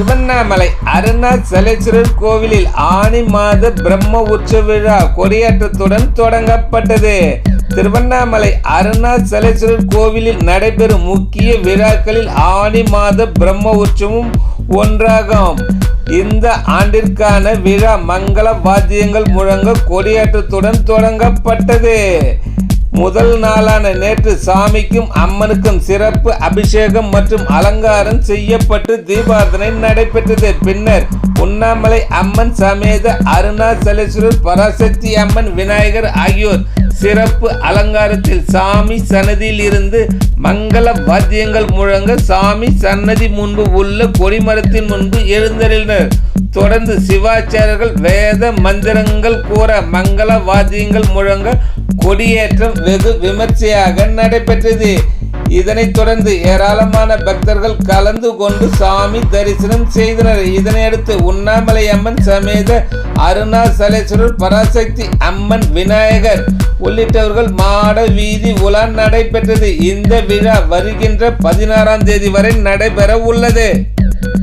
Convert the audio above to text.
திருவண்ணாமலை அருணாச்சலேஸ்வரர் கோவிலில் ஆனி மாத பிரம்ம உற்சவ விழா கொடியேற்றத்துடன் தொடங்கப்பட்டது. திருவண்ணாமலை அருணாச்சலேஸ்வரர் கோவிலில் நடைபெறும் முக்கிய விழாக்களில் ஆனி மாத பிரம்ம உற்சவம் ஒன்றாகும். இந்த ஆண்டிற்கான விழா மங்கள வாத்தியங்கள் முழங்க கொடியேற்றத்துடன் தொடங்கப்பட்டது. முதல் நாளான நேற்று சாமிக்கும் அம்மனுக்கும் சிறப்பு அபிஷேகம் மற்றும் அலங்காரம் செய்யப்பட்டு தீபாரதனை நடைபெற்றது. பின்னர் உண்ணாமலை அம்மன் சமேத அருணாச்சலேஸ்வரர் பராசக்தி அம்மன் விநாயகர் ஆகியோர் சிறப்பு அலங்காரத்தில் சாமி சன்னதியில் இருந்து மங்கள வாத்தியங்கள் முழங்க சாமி சன்னதி முன்பு உள்ள கொடிமரத்தின் முன்பு எழுந்தருளினர். தொடர்ந்து சிவாச்சாரியர்கள் வேத மந்திரங்கள் கூற மங்கள வாத்தியங்கள் முழங்க கொடியேற்றம் வெகு விமர்சையாக நடைபெற்றது. இதனைத் தொடர்ந்து ஏராளமான பக்தர்கள் கலந்து கொண்டு சாமி தரிசனம் செய்தனர். இதனையடுத்து உண்ணாமலை அம்மன் சமேத அருணாசலேஸ்வரர் பராசக்தி அம்மன் விநாயகர் உள்ளிட்டவர்கள் மாட வீதி உலா நடைபெற்றது. இந்த விழா வருகின்ற பதினாறாம் தேதி வரை நடைபெற உள்ளது.